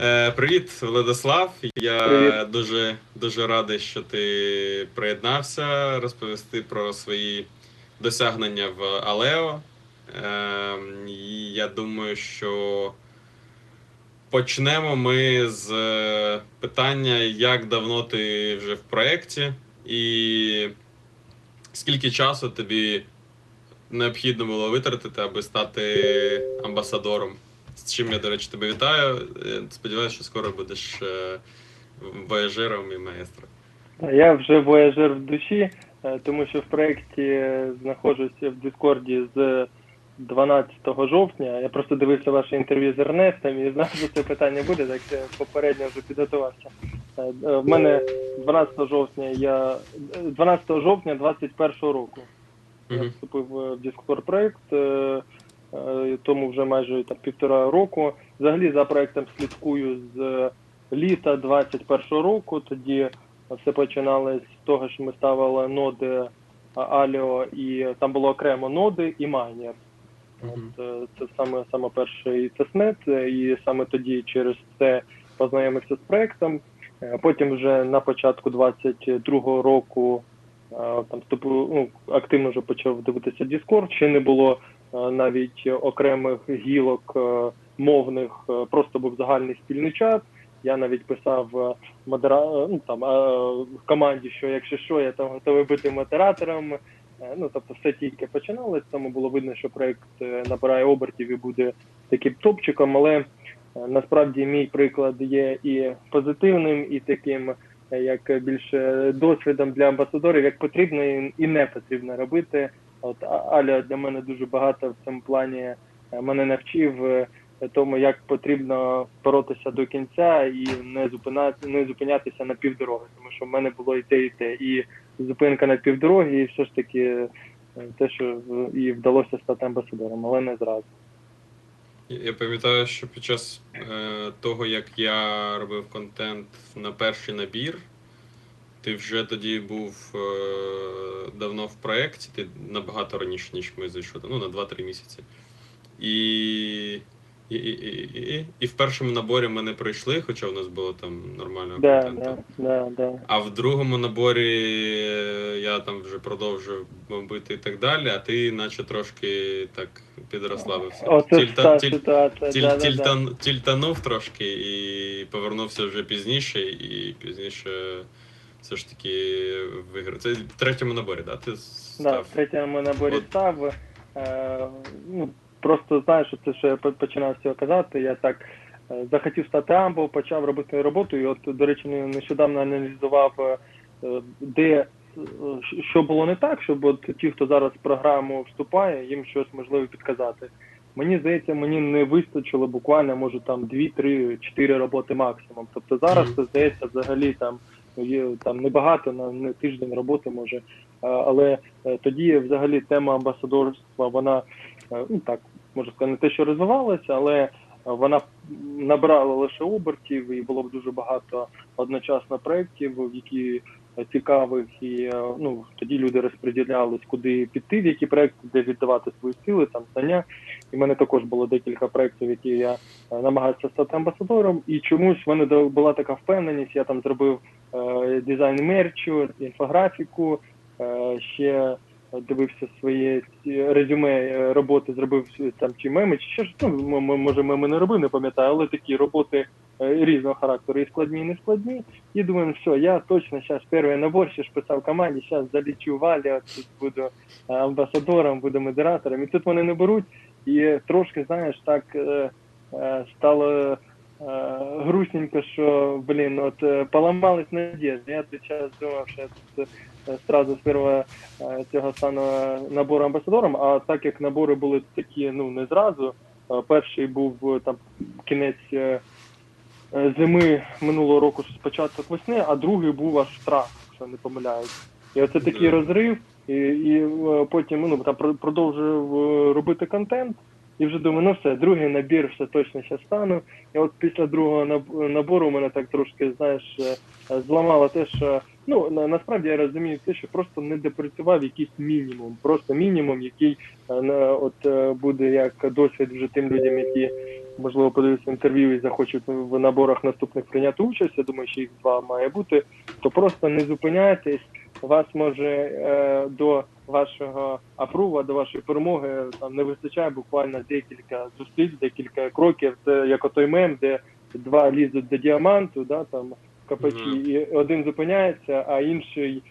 Е, привіт, Владислав. Я Привіт. дуже дуже радий, що ти приєднався розповісти про свої досягнення в Алео. Е, і я думаю, що почнемо ми з е, питання, як давно ти вже в проєкті, і скільки часу тобі необхідно було витратити, аби стати амбасадором. З чим я, до речі, тебе вітаю. Е, Сподіваюся, що скоро будеш е, вояжером і маестро. Я вже вояжер в душі, е, тому що в проєкті знаходжуся в Дискорді з 12 жовтня. Я просто дивився ваше інтерв'ю з Ернестом і знав, що це питання буде, так я попередньо вже підготувався. В мене 12 жовтня я 12 жовтня 21 року. Я вступив в Discord проект, тому вже майже там півтора року. Взагалі за проектом слідкую з літа 21 року. Тоді все починалось з того, що ми ставили ноди Аліо, і там було окремо ноди і майнер. От, е, це саме саме перший тестнет, е, і саме тоді через це познайомився з проектом. Е, Потім вже на початку 22-го року е, там ну, активно вже почав дивитися Discord. Ще не було е, навіть окремих гілок е, мовних, е, просто був загальний спільний чат. Я навіть писав е, модера... ну, там, е, в команді, що якщо що, я там готовий бути модератором. Е, Ну, тобто все тільки починалось, тому було видно, що проект е, набирає обертів і буде таким топчиком, але е, насправді мій приклад є і позитивним, і таким, е, як більше досвідом для амбасадорів, як потрібно і не потрібно робити. От Аля для мене дуже багато в цьому плані е, мене навчив е, тому, як потрібно боротися до кінця і не зупинати, не зупинятися на півдороги, тому що в мене було і те, і те. І зупинка на півдороги, і все ж таки е, те, що і вдалося стати амбасадором, але не зразу. Я пам'ятаю, що під час е, того, як я робив контент на перший набір, ти вже тоді був е, давно в проєкті, ти набагато раніше, ніж ми зайшли, ну, на 2-3 місяці. І, і, і, і, і, і в першому наборі ми не пройшли, хоча у нас було там нормально Да, контенту. да, да, да. А в другому наборі е, я там вже продовжив бомбити і так далі, а ти наче трошки так підрославився. Оце Тільта- та тіль- ситуація. тіль- да, да, да. Тільтанув трошки і повернувся вже пізніше, і пізніше все ж таки виграв. Це в третьому наборі, да? Ти Да, в третьому наборі От. став. Е, ну, просто знаєш, що це що я починав з цього казати. Я так е, захотів стати амбо, почав робити роботу. І от, до речі, нещодавно аналізував, е, е, де е, що було не так, щоб от ті, хто зараз в програму вступає, їм щось можливо підказати. Мені здається, мені не вистачило буквально, може там 2, 3, 4 роботи максимум. Тобто зараз це здається взагалі там є там небагато на не тиждень роботи може. Але е, тоді взагалі тема амбасадорства, вона е, ну так можу сказати, не те, що розвивалася, але е, вона набрала лише обертів, і було б дуже багато одночасно проєктів, в які е, цікавих, і е, ну тоді люди розподілялись, куди піти, в які проекти, де віддавати свої сили, там знання. І в мене також було декілька проєктів, які я е, намагався стати амбасадором. І чомусь в мене була така впевненість. Я там зробив е, дизайн мерчу, інфографіку, е, ще дивився свої ці резюме е, роботи, зробив там чи меми, чи ще ж ну, може меми не робив, не пам'ятаю, але такі роботи е, різного характеру, і складні, і не складні. І «Ну, все, я точно зараз перший набор ще ж писав команді, зараз залічу валі, от тут буду е, амбасадором, буду модератором. І тут вони не беруть. І трошки, знаєш, так е, е, стало е, грустненько, що, блін, от е, поламалась надежда. Я той час думав, що я тут е, сразу сперва е, цього стану набору амбасадором, а так як набори були такі, ну, не зразу. е, Перший був е, там кінець е, е, зими минулого року, що початок весни, а другий був аж травень, якщо не помиляюсь. І оце такий розрив, і, і е, потім ну, там продовжив е, робити контент. І вже думаю, ну все, другий набір, все точно ще стану. І от після другого наб- набору мене так трошки, знаєш, е, е, зламало те, що ну насправді я розумію те, що просто не допрацював якийсь мінімум, просто мінімум, який е, от е, буде як досвід вже тим людям, які можливо подивляться інтерв'ю і захочуть в наборах наступних прийняти участь. Я думаю, що їх два має бути. То просто не зупиняйтесь. Вас може е, до вашого апрува, до вашої перемоги там не вистачає буквально декілька зусиль, декілька кроків. Це як отой мем, де два лізуть до діаманту, да там капачі, Мгм. і один зупиняється, а інший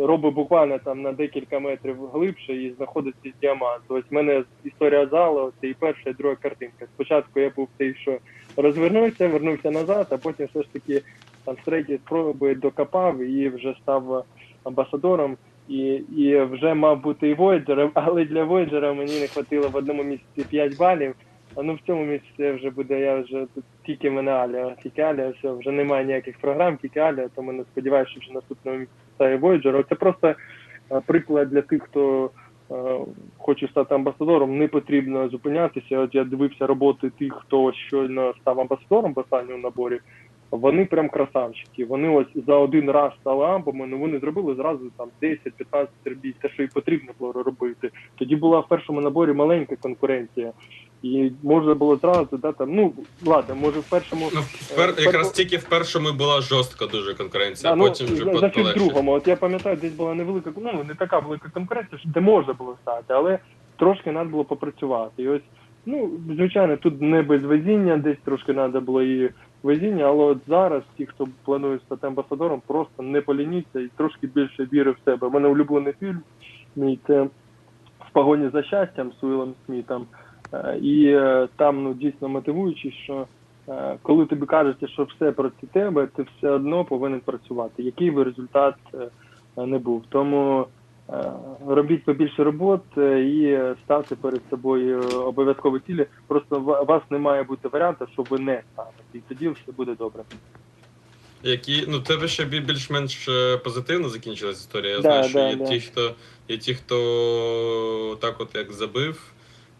робить буквально там на декілька метрів глибше і знаходиться діамант. Ось в мене історія залу, це і перша, і друга картинка. Спочатку я був той, що розвернувся, вернувся назад, а потім все ж таки там з третьої спроби докопав і вже став амбасадором. І, і вже мав бути і Voyager, але для Voyager мені не хватило в одному місяці 5 балів. А ну в цьому місяці вже буде, я вже тільки мене Аля, тільки Аля, все, вже немає ніяких програм, тільки Аля, тому не сподіваюся, що вже наступного місяця стає Voyager. Це просто е, приклад для тих, хто е, хоче стати амбасадором, не потрібно зупинятися. От я дивився роботи тих, хто щойно став амбасадором в останньому наборі. Вони прям красавчики. Вони ось за один раз стали амбами, ну вони зробили зразу там 10-15 робіт, те, що і потрібно було робити. Тоді була в першому наборі маленька конкуренція. І можна було зразу, да, там, ну ладно, може в першому Ну, впер... Е, якраз перво- тільки в першому була жорстка дуже конкуренція, а ну, потім вже за, за полегше. другому. От я пам'ятаю, десь була невелика, ну не така велика конкуренція, де можна було стати, але трошки треба було попрацювати. І ось, ну, звичайно, тут не без везіння, десь трошки треба було і везіння, але от зараз ті, хто планує стати амбасадором, просто не полініться і трошки більше віри в себе. У мене улюблений фільм мій це в погоні за щастям з Уілом Смітом. Е, І е, там ну дійсно мотивуючи, що е, коли тобі кажуть, що все проти тебе, ти все одно повинен працювати, який би результат не був. Тому робіть побільше робот е, і ставте перед собою обов'язкові цілі. Просто у вас не має бути варіанту, що ви не ставите, і тоді все буде добре. Які, ну, тебе ще бі- більш-менш позитивно закінчилась історія. Я Да, знаю, що да, є да. ті, хто є ті, хто так от як забив,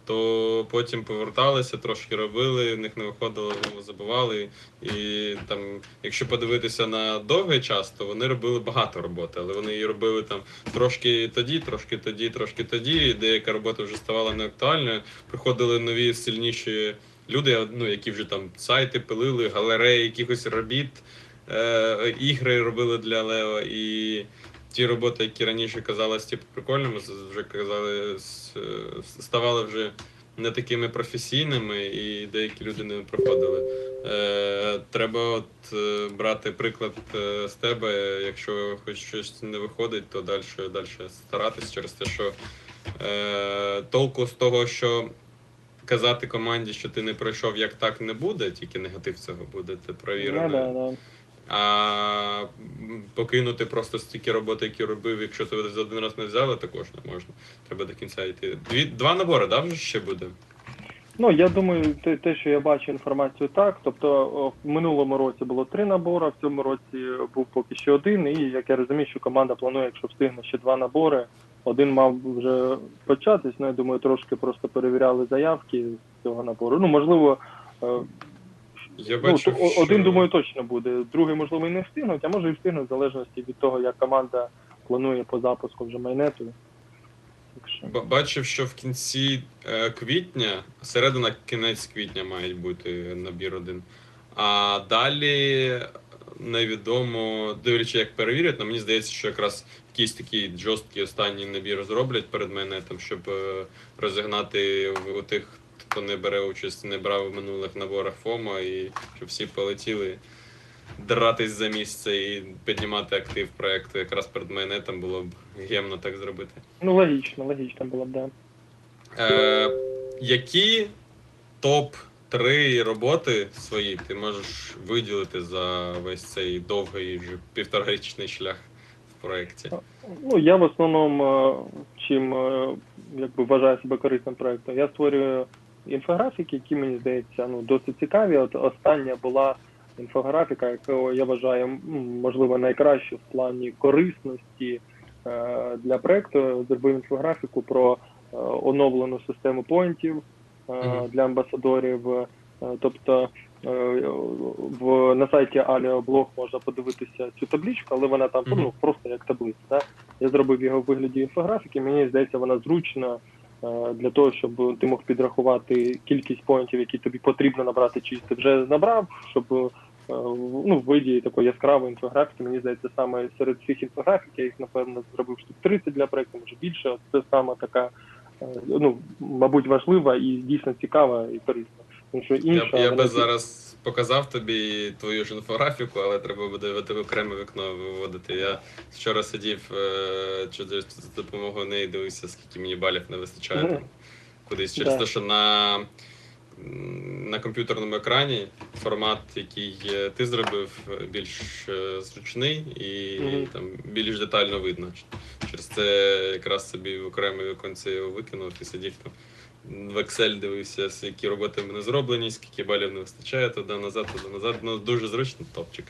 то потім поверталися, трошки робили, в них не виходило, знову забивали. І там, якщо подивитися на довгий час, то вони робили багато роботи, але вони її робили там трошки тоді, трошки тоді, трошки тоді. І деяка робота вже ставала неактуальною. Приходили нові сильніші люди, ну, які вже там сайти пилили, галереї якихось робіт е, ігри робили для Лео, і ті роботи, які раніше казалось типу, прикольними, вже казали, е, ставали вже не такими професійними, і деякі люди не проходили. Е, треба от е, брати приклад е, з тебе, якщо хоч щось не виходить, то далі, далі старатись через те, що е, толку з того, що казати команді, що ти не пройшов, як так не буде, тільки негатив цього буде, ти Ну, провірений. А покинути просто стільки роботи, які робив, якщо тебе за один раз не взяли, також не можна. Треба до кінця йти. Дві, два набори, да, вже ще буде? Ну я думаю, те, те, що я бачу інформацію, так. Тобто в минулому році було три набори, в цьому році був поки що один. І як я розумію, що команда планує, якщо встигне ще два набори. Один мав вже початись. Ну я думаю, трошки просто перевіряли заявки з цього набору. Ну можливо, е, Я ну, бачу, то- що... один думаю точно буде. Другий можливо і не встигнуть, а може і встигнуть в залежності від того, як команда планує по запуску вже майнету. Так Бачив, що в кінці е, квітня, середина кінець квітня мають бути набір один. А далі невідомо, дивлячись, як перевірять, але мені здається, що якраз якийсь такий жорсткий останній набір зроблять перед мене, там, щоб е, розігнати у тих, хто не бере участь, не брав в минулих наборах ФОМа, і щоб всі полетіли дратись за місце і піднімати актив проекту. Якраз перед майонетом було б гемно так зробити. Ну логічно, логічно було б, да. Е, які топ-3 роботи свої ти можеш виділити за весь цей довгий вже півторарічний шлях в проєкті? Ну, я в основному, е, чим е, якби вважаю себе корисним проєктом, я створюю інфографіки, які мені здається ну, досить цікаві. От остання була інфографіка, яку я вважаю можливо найкращу в плані корисності е, для проєкту. Зробив інфографіку про е, оновлену систему поінтів е, для амбасадорів. Е, Тобто е, в на сайті Аліоблог можна подивитися цю табличку, але вона там ну, просто як таблиця. Да? Я зробив його в вигляді інфографіки. Мені здається, вона зручна для того, щоб ти мог підрахувати кількість поінтів, які тобі потрібно набрати, чи ти вже набрав, щоб е, ну, в виді такої яскравої інфографіки, мені здається, саме серед всіх інфографік, я їх напевно зробив штук 30 для проекту, може більше. От Це саме така, е, ну, мабуть, важлива і дійсно цікава і корисна. Тому що інша, я вона би зараз показав тобі твою ж інфографіку, але треба буде в тебе окреме вікно виводити. Я вчора сидів е, через з допомогою неї дивився, скільки мені балів не вистачає там кудись. Через Да. те, що на, на комп'ютерному екрані формат, який е, ти зробив, е, більш зручний і Мгм. там більш детально видно. Через це якраз собі в окреме віконце його викинув і сидів там. В Excel дивився, які роботи в мене зроблені, скільки балів не вистачає, туди назад, туди назад. Ну дуже зручно, топчик.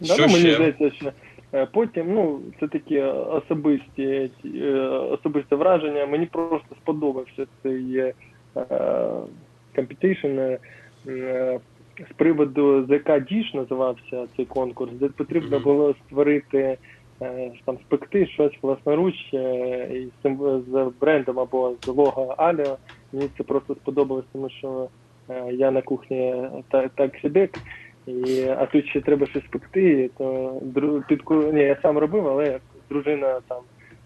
Да, Що ну, мені ще? здається, що е, потім, ну, це такі особисті, е, особисте враження. Мені просто сподобався цей competition е, з приводу ZK Dish називався цей конкурс, де потрібно Мгм. було створити там спекти щось власноруч і з, цим- з брендом або з лого Аліо. Мені це просто сподобалось, тому що е, я на кухні так, так сидик. І, а тут ще треба щось пекти, то дру, підку... Ні, я сам робив, але дружина там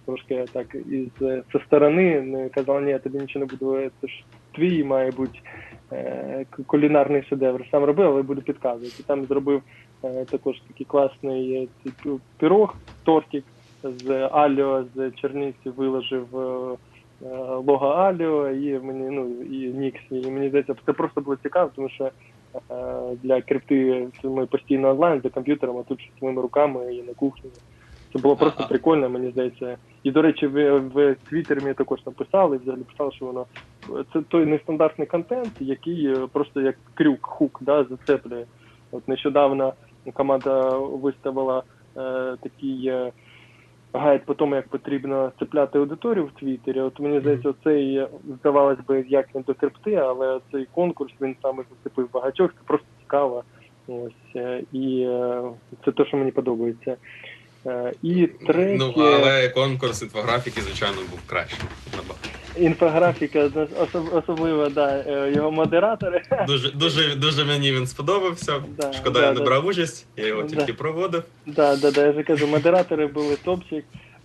трошки так із зі сторони не казала, ні, я тобі нічого не буду, це ж твій, має бути е, кулінарний шедевр. Сам робив, але буду підказувати. Там зробив е, також такий класний е, пірог, тортик з Аліо, з черниці виложив е, е, Аліо і мені, ну, і Нікс. І мені здається, це просто було цікаво, тому що е, для крипти ми постійно онлайн за комп'ютером, а тут ще своїми руками і на кухні. Це було просто А- а- прикольно, мені здається. І, до речі, в, в Твіттері мені також написали, взагалі писали, що воно це той нестандартний контент, який е, просто як крюк, хук, да, зацеплює. От нещодавно команда виставила е, такий е, гайд по тому, як потрібно цепляти аудиторію в Твіттері. От мені здається, цей здавалось би, як не дотерпти, але цей конкурс він саме зацепив багатьох. Це просто цікаво. Ось е, і е, це те, що мені подобається. Е, І третє, Ну, але конкурс інфографіки, звичайно, був кращим. набагато. Інфографіка, особ- особливо да, е, його модератори. Дуже, дуже, дуже мені він сподобався. Да, Шкода, да, я не да. брав участь, я його Да. тільки проводив. Да, да, да, я же кажу, модератори були топчик.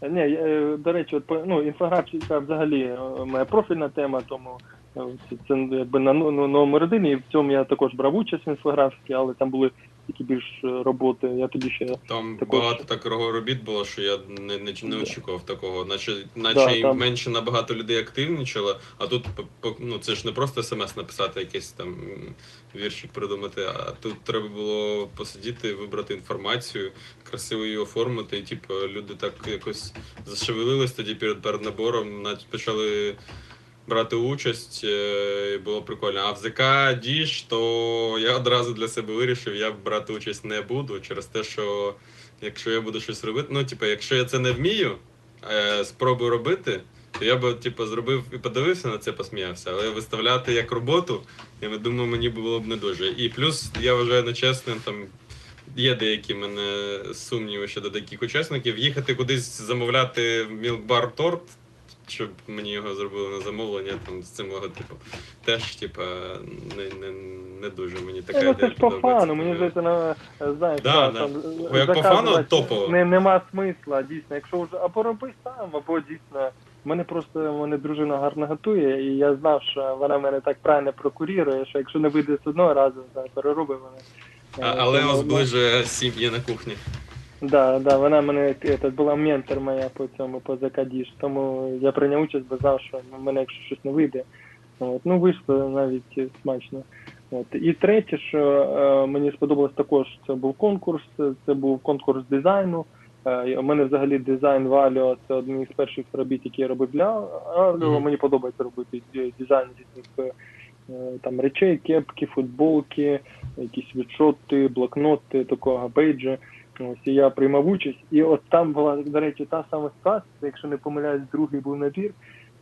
Ні, е, до речі, от ну, інфографіка взагалі е, моя профільна тема, тому це, це якби на ну, номер один, і в цьому я також брав участь в інфографіці, але там були такі більш е, роботи. Я тоді ще Там Також. багато такого робіт було, що я не, не, не очікував такого. Наче, наче Да, і там- менше набагато людей активнічало, а тут ну, це ж не просто смс написати, якийсь там віршик придумати, а тут треба було посидіти, вибрати інформацію, красиво її оформити. І типу, люди так якось зашевелились тоді перед, перед набором, почали. Брати участь е, було прикольно. А в ЗК Діж, то я одразу для себе вирішив, я брати участь не буду через те, що якщо я буду щось робити, ну типу, якщо я це не вмію, е, спробую робити, то я би типу, зробив і подивився на це, посміявся. Але виставляти як роботу, я думаю, мені було б не дуже. І плюс я вважаю нечесним там. Є деякі мене сумніви щодо таких учасників. Їхати кудись замовляти мілкбар торт, щоб мені його зробили на замовлення там з цим логотипом. Теж, типа, не, не, не дуже мені така ну, ідея це ж по фану, мені здається, на знаєш, Да, да, там Бо як по фану, топово. Не, нема смисла, дійсно. Якщо вже або роби сам, або дійсно. Мене просто мене дружина гарно готує, і я знав, що вона мене так правильно прокурірує, що якщо не вийде з одного разу, то переробить мене. Але тому, ну, зближує сім'ї на кухні. Да, да, вона мене це, була ментор моя по цьому по закадіж. Тому я прийняв участь, бо знав, що в мене якщо щось не вийде. От, ну вийшло навіть смачно. От. І третє, що е, мені сподобалось також, це був конкурс, це- був конкурс дизайну. Е, у мене взагалі дизайн в Аліо це одні з перших робіт, які я робив для Аліо. Мгм. Мені подобається робити дизайн різних е, там речей, кепки, футболки, якісь відшоти, блокноти, такого бейджа. Ось і я приймав участь. І от там була, до речі, та сама ситуація, якщо не помиляюсь, другий був набір.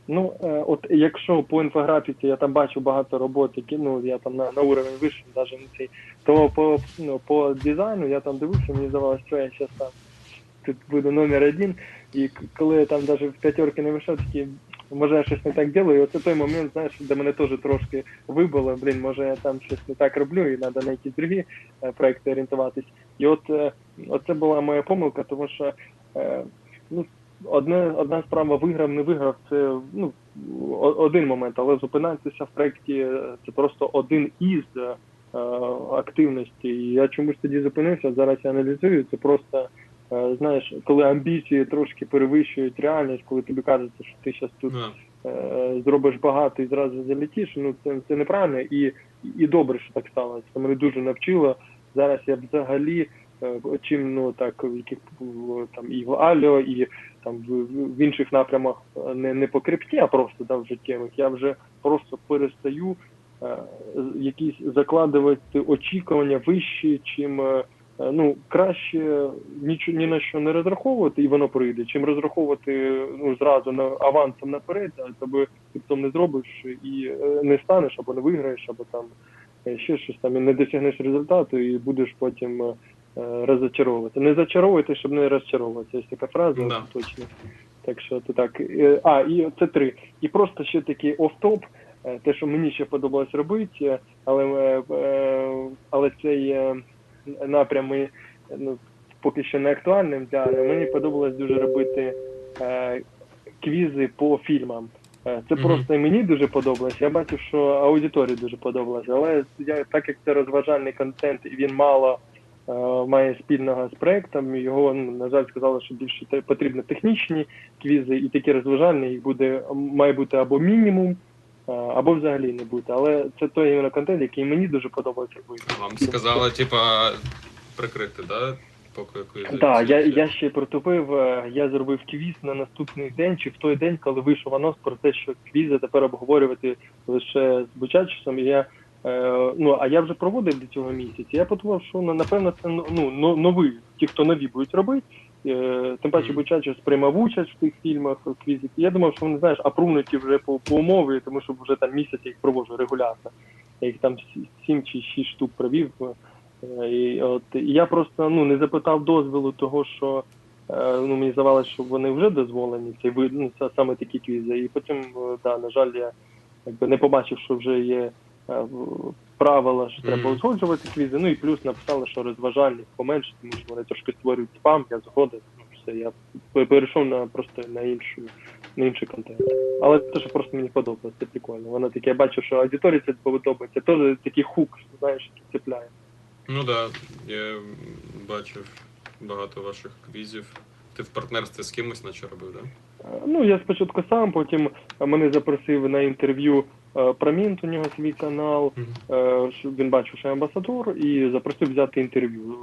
Ну, е, от якщо по інфографіці я там бачу багато робот, які ну я там на, на уровень вийшов, навіть не цей, то по ну, по дизайну я там дивився, мені здавалося, що я зараз там тут буду номер один. І коли я там навіть в п'ятерки не вийшов, такі може я щось не так ділаю. І оце той момент, знаєш, де мене теж трошки вибило. Блін, може я там щось не так роблю, і треба на якісь другі е, проекти орієнтуватись. І от е, оце була моя помилка, тому що е, ну, одне, одна справа виграв, не виграв, це ну, один момент, але зупинатися в проєкті це просто один із е. І я чомусь тоді зупинився, зараз я аналізую, це просто. Е, Знаєш, коли амбіції трошки перевищують реальність, коли тобі кажеться, що ти зараз тут Ну, е, зробиш багато і зразу залетиш, ну це, це неправильно і, і добре, що так сталося. Це мене дуже навчило. Зараз я взагалі е, чим ну так в яких там і в Альо, і там в, в інших напрямах не, не по крипті, а просто да, в життєвих. Я вже просто перестаю е, якісь закладувати очікування вищі, чим ну краще ніч, ні на що не розраховувати, і воно прийде, чим розраховувати ну зразу на авансом наперед, а тобі потім не зробиш і е, не станеш або не виграєш, або там е, ще щось там і не досягнеш результату, і будеш потім е, е, розочаровувати. Не зачаровуйте, щоб не розчаровуватися. Є така фраза Да. точно. Так що то так. Е, А, і це три. І просто ще такий оф-топ, е, те, що мені ще подобалось робити, е, але, е, е, але цей е, напрям ми, ну, поки що не актуальним для. Мені подобалось дуже робити е, квізи по фільмам. Е, Це Мгм. просто і мені дуже подобалось. Я бачив, що аудиторії дуже подобалось. Але я, так як це розважальний контент і він мало е, має спільного з проектом, його, ну, на жаль, сказали, що більше потрібно технічні квізи і такі розважальні, їх буде має бути або мінімум, або взагалі не бути. Але це той іменно контент, який мені дуже подобається робити. Вам сказали, типа, прикрити, да? Поки. Так, я, я ще протупив, е, я зробив квіз на наступний день, чи в той день, коли вийшов анонс про те, що квізи тепер обговорювати лише з Бучачисом. І я, е, ну, а я вже проводив до цього місяця. Я подумав, що ну, напевно це ну, но- новий, ті, хто нові будуть робити. Е, тим паче Мгм. Бучачис приймав участь в тих фільмах, в квізі. Я думав, що вони, знаєш, апрунуті вже по, по умові, тому що вже там місяць їх проводжу регулярно. Я їх там сі- сім чи шість штук провів. Е, І от і я просто ну не запитав дозволу того, що е, ну мені здавалося, що вони вже дозволені цей вид, ну саме такі квізи. І потім, да, на жаль, я якби не побачив, що вже є правила, що треба узгоджувати квізи. Ну і плюс написали, що розважальних поменше, тому що вони трошки створюють спам, я згоден. Ну все, я перейшов на просто на іншу на інший контент. Але те, що просто мені подобається, це прикольно. Воно таке, я бачу, що аудиторії це подобається. Теж такий хук, знаєш, який цепляє. Ну так, да, я бачив багато ваших квізів. Ти в партнерстві з кимось наче робив, да? Е, Ну, я спочатку сам, потім мене запросив на інтерв'ю Промінт, у нього свій канал, е, він бачив, що я амбасадор, і запросив взяти інтерв'ю.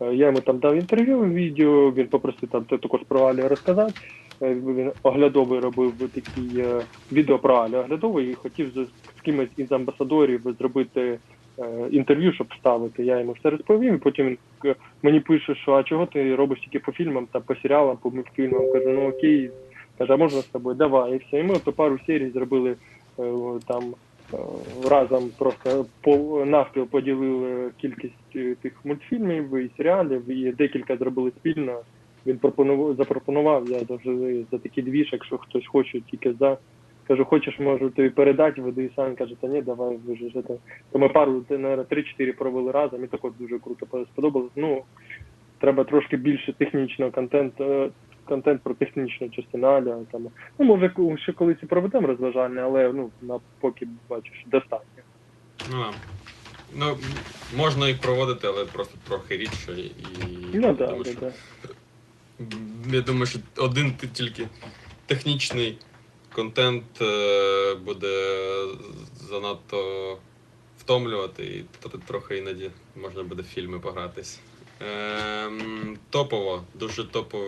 Е, Я йому там дав інтерв'ю, відео, він попросив там також про Алі розказати. Е, Він оглядовий робив такий е, відео про Алі оглядовий і хотів з, кимось із амбасадорів зробити е, інтерв'ю, щоб вставити. Я йому все розповів, і потім він мені пише, що а чого ти робиш тільки по фільмам, там по серіалам, по мультфільмам. Кажу, ну окей, каже, а можна з тобою? Давай. І все. І ми ото пару серій зробили е, там е, разом просто навпіл поділили кількість е, тих мультфільмів і серіалів, і декілька зробили спільно. Він пропонував запропонував, я завжди за такий двіж, якщо хтось хоче, тільки за. Кажу, хочеш, можу тобі передати, веди сам каже, та ні, давай ви ж це. То ми пару, наверное, 3-4 провели разом, і також дуже круто сподобалось. Ну, треба трошки більше технічного контенту, контент про технічну частину Аля. Там. Ну, може, ще колись і проведемо розважальне, але ну, на поки бачиш, достатньо. Ну, ну, можна їх проводити, але просто трохи рідше. І, Ну так, тому да, що- да. Я думаю, що один тільки технічний контент е, буде занадто втомлювати, і трохи іноді можна буде в фільми погратись. Ем, топово, дуже топово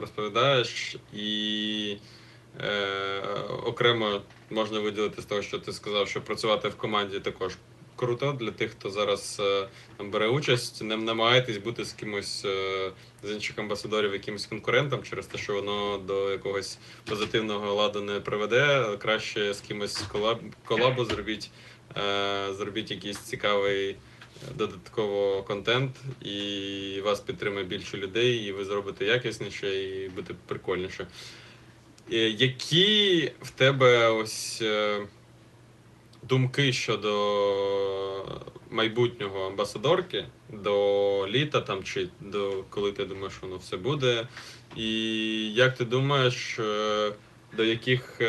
розповідаєш, і е, окремо можна виділити з того, що ти сказав, що працювати в команді також круто для тих, хто зараз е, бере участь. Не намагайтесь бути з кимось е, з інших амбасадорів, якимось конкурентом через те, що воно до якогось позитивного ладу не приведе. Краще з кимось колаб, колабу зробіть, е, зробіть якийсь цікавий е, додатково контент, і вас підтримає більше людей, і ви зробите якісніше і буде прикольніше. Е, Які в тебе ось е, думки щодо майбутнього амбасадорки до літа там чи до коли ти думаєш, воно все буде? І як ти думаєш, е, до яких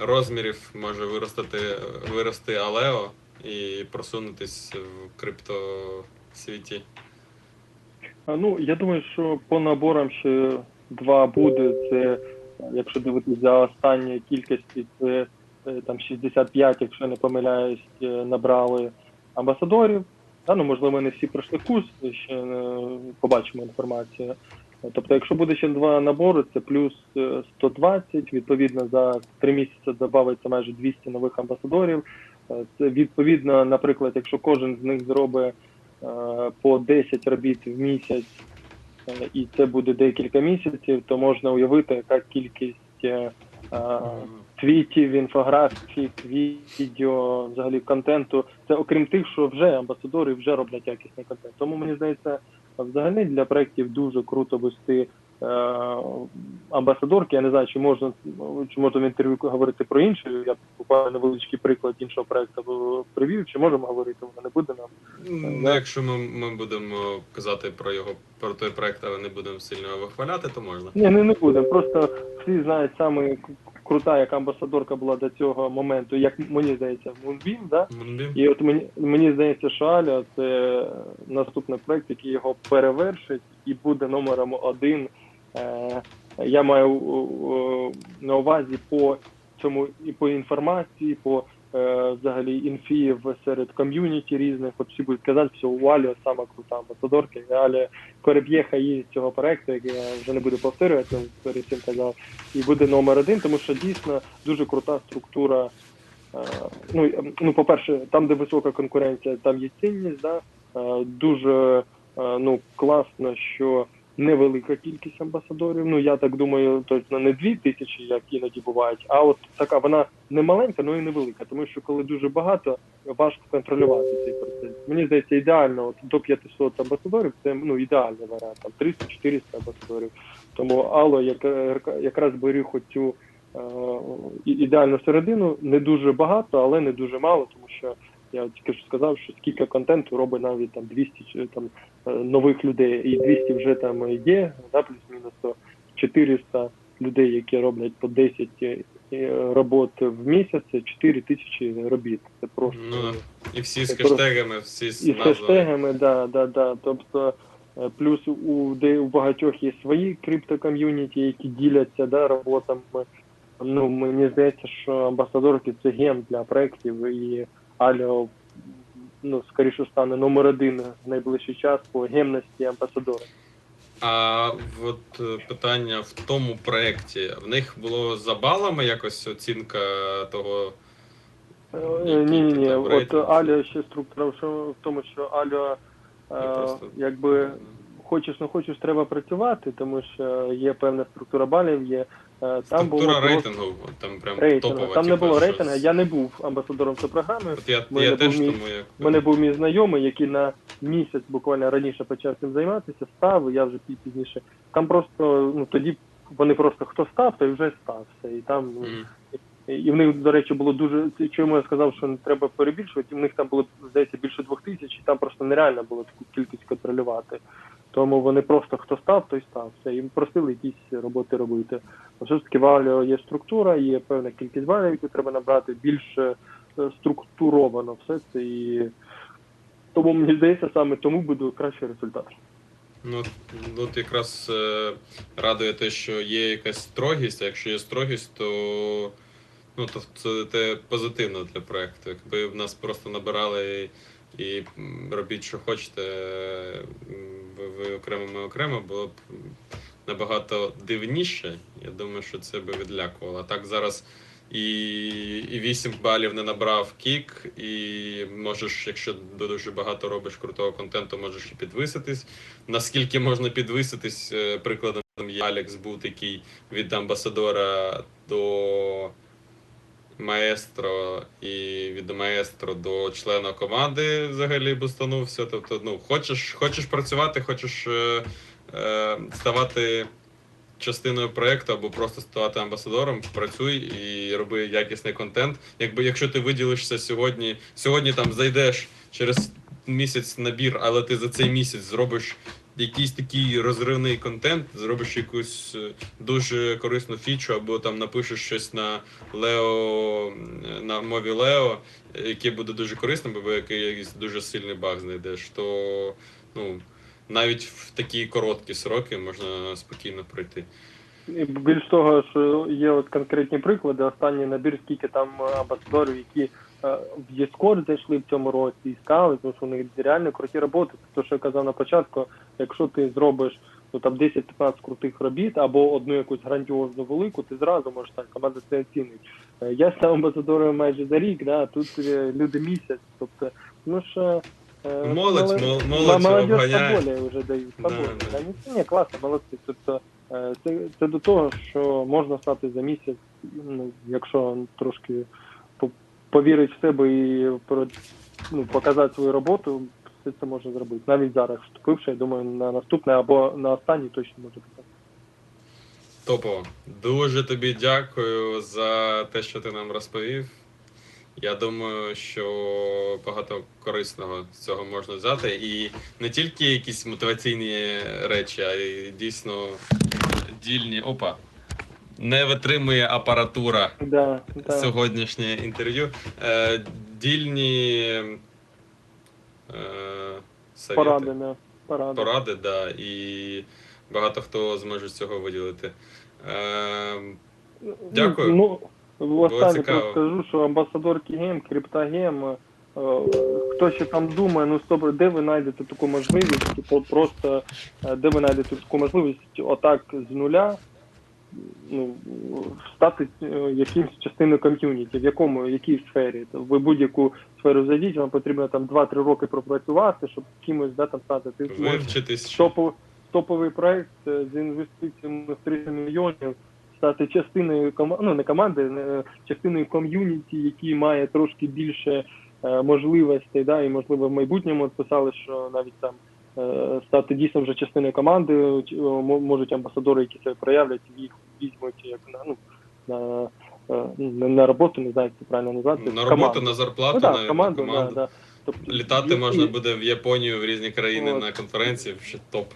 розмірів може виростати вирости Алео і просунутись в криптосвіті? Ну, я думаю, що по наборам ще два буде. Це, якщо дивитися за останні кількості, це е, там 65, якщо не помиляюсь, е, набрали амбасадорів. Та, ну, можливо, не всі пройшли курс, ще е, побачимо інформацію. Тобто, якщо буде ще два набори, це плюс е, 120, відповідно, за три місяці додається майже 200 нових амбасадорів. Е, Це відповідно, наприклад, якщо кожен з них зробить е, по 10 робіт в місяць, е, і це буде декілька місяців, то можна уявити, яка кількість твітів, інфографік, відео, взагалі контенту. Це окрім тих, що вже амбасадори вже роблять якісний контент. Тому мені здається, взагалі для проєктів дуже круто вести амбасадорки. Я не знаю, чи можна чи можна в інтерв'ю говорити про інше. Я буквально невеличкий приклад іншого проєкту привів. Чи можемо говорити? Воно не буде нам. Ну, якщо ми, ми будемо казати про його про той проект, але не будемо сильно вихваляти, то можна. Ні, не, не будемо. Просто всі знають саме крута, як амбасадорка була до цього моменту, як мені здається, Moonbeam, да? І от мені, мені здається, що Аля це наступний проект, який його перевершить і буде номером один. Е, я маю е, на увазі по цьому і по інформації, по е, взагалі інфі серед ком'юніті різних. От всі будуть казати, що у Алі сама крута амбасадорка, і Аля переб'є її з цього проекту, який я вже не буду повторювати, перед цим казав, і буде номер один, тому що дійсно дуже крута структура. Е, Ну, ну, по-перше, там, де висока конкуренція, там є цінність, да? Е, дуже е, ну, класно, що невелика кількість амбасадорів. Ну, я так думаю, точно не дві тисячі, як іноді бувають, а от така вона не маленька, але і невелика, тому що коли дуже багато, важко контролювати цей процес. Мені здається, ідеально от, до 500 амбасадорів це ну, ідеальний варіант, там 300-400 амбасадорів. Тому Алло як, якраз беру хоч цю е, ідеальну середину, не дуже багато, але не дуже мало, тому що я тільки що сказав, що скільки контенту робить навіть там 200 чи там нових людей, і 200 вже там є, да, плюс-мінус то 400 людей, які роблять по 10 е, робот в місяць, це 4 тисячі робіт. Це просто Ну, і всі з хештегами, всі з і з хештегами, да, да, да. Тобто е, плюс у де у багатьох є свої криптоком'юніті, які діляться да, роботами. Ну мені здається, що амбасадорки це ген для проєктів і Аліо ну, скоріше стане номер один в найближчий час по гемності амбасадора. А от е, питання в тому проєкті. В них було за балами якось оцінка того. Ні, ні, ні. От? Аліо ще структура в тому, що Аліо е, просто- якби хочеш не хочеш, треба працювати, тому що є певна структура балів, є е, там було Структура просто рейтингу, там прям рейтингу. топова. Там не було рейтингу. Я не був амбасадором цієї програми. От я, мене я був теж мій- тому як. Мене був мій знайомий, який на місяць буквально раніше почав цим займатися, став, я вже пізніше. Там просто ну тоді вони просто хто став, той вже став все. І там Мгм. і в них, до речі, було дуже чому я сказав, що не треба перебільшувати. У них там було здається більше двох тисяч, і там просто нереально було таку кількість контролювати. Тому вони просто хто став, той став. Все, їм просили якісь роботи робити. Все ж таки в Аліо є структура, є певна кількість балів, яку треба набрати, більш е, структуровано все це і тому мені здається, саме тому буде кращий результат. Ну, ну, якраз е, радує те, що є якась строгість, а якщо є строгість, то, ну, то це те позитивно для проекту. Якби в нас просто набирали і, і робіть, що хочете, ви, ви окремо, ми окремо, було б набагато дивніше. Я думаю, що це би відлякувало. А так зараз і, і 8 балів не набрав кік, і можеш, якщо дуже багато робиш крутого контенту, можеш і підвиситись. Наскільки можна підвиситись, е, прикладом є Алекс Бут, який від амбасадора до маестро, і від маестро до члена команди взагалі бустанувся. Тобто, ну, хочеш, хочеш працювати, хочеш е, е, ставати частиною проекту або просто ставати амбасадором, працюй і роби якісний контент. Якби якщо ти виділишся сьогодні, сьогодні там зайдеш через місяць набір, але ти за цей місяць зробиш якийсь такий розривний контент, зробиш якусь е, дуже корисну фічу, або там напишеш щось на Лео на мові Лео, яке буде дуже корисним, або який якийсь дуже сильний баг знайдеш, то ну навіть в такі короткі сроки можна спокійно пройти. І більш того, що є от конкретні приклади. Останній набір, скільки там амбасадорів, які е, в Єскор зайшли в цьому році і скали, тому що у них реально круті роботи. Те, що я казав на початку, якщо ти зробиш ну, там 10-15 крутих робіт або одну якусь грандіозну велику, ти зразу можеш так, команда це оцінить. Е, Я став амбасадором майже за рік, да, тут е, люди місяць. Тобто, ну що. е, Молодь, молодь- мол- молодь молодь обганяє. вже дають Да, да. Ні, ні, класно, молодці. Тобто е, це, це до того, що можна стати за місяць, ну, якщо трошки по- повірить в себе і ну, показати свою роботу, все це можна зробити. Навіть зараз вступивши, я думаю, на наступне або на останній точно може бути. Топово. Дуже тобі дякую за те, що ти нам розповів. Я думаю, що багато корисного з цього можна взяти. І не тільки якісь мотиваційні речі, а й дійсно дільні. Опа. Не витримує апаратура Да, да. сьогоднішнє інтерв'ю. Е, дільні е, совєти. Поради, да. Поради. поради, да, і багато хто зможе з цього виділити. Е, Дякую. Ну, останнє цікаво. просто скажу, що амбасадор Кігем, Криптагем, е, хто ще там думає, ну стоп, де ви знайдете таку можливість, типу, просто е, де ви знайдете таку можливість отак з нуля ну, стати е, якимсь частиною ком'юніті, в якому, в якій сфері. Ви будь-яку сферу зайдіть, вам потрібно там 2-3 роки пропрацювати, щоб кимось да, там стати. Ти вивчитись. топовий, топовий проект е, з інвестиціями в 30 мільйонів стати частиною кома- ну, не команди, не, частиною ком'юніті, який має трошки більше е, можливостей, да, і можливо в майбутньому писали, що навіть там е, стати дійсно вже частиною команди, мо- можуть амбасадори, які себе проявлять, їх візьмуть як на ну на, е, не на роботу, не знаю, як це правильно назвати. На роботу, команду. на зарплату, ну, да, навіть команду, на команду. Да, да. Тобто, Літати і- можна і- буде в Японію, в різні країни От. на конференції, ще топ.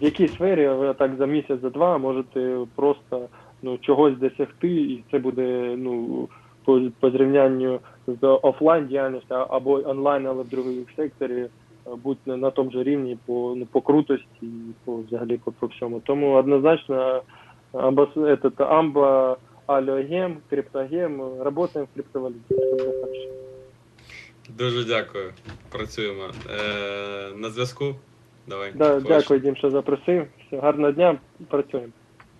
в якій сфері ви так за місяць, за два можете просто ну, чогось досягти, і це буде ну, по, по зрівнянню з офлайн діяльністю або онлайн, але в другому секторі е, бути на тому ж рівні по, ну, по крутості і по взагалі по, по всьому. Тому однозначно амбас, этот, амба аліогем, криптогем, работаем в криптовалюті. Дуже дякую. Працюємо. Е, на зв'язку. Давай. Да, дякую, Дім, що запросив. Все, гарного дня, працюємо.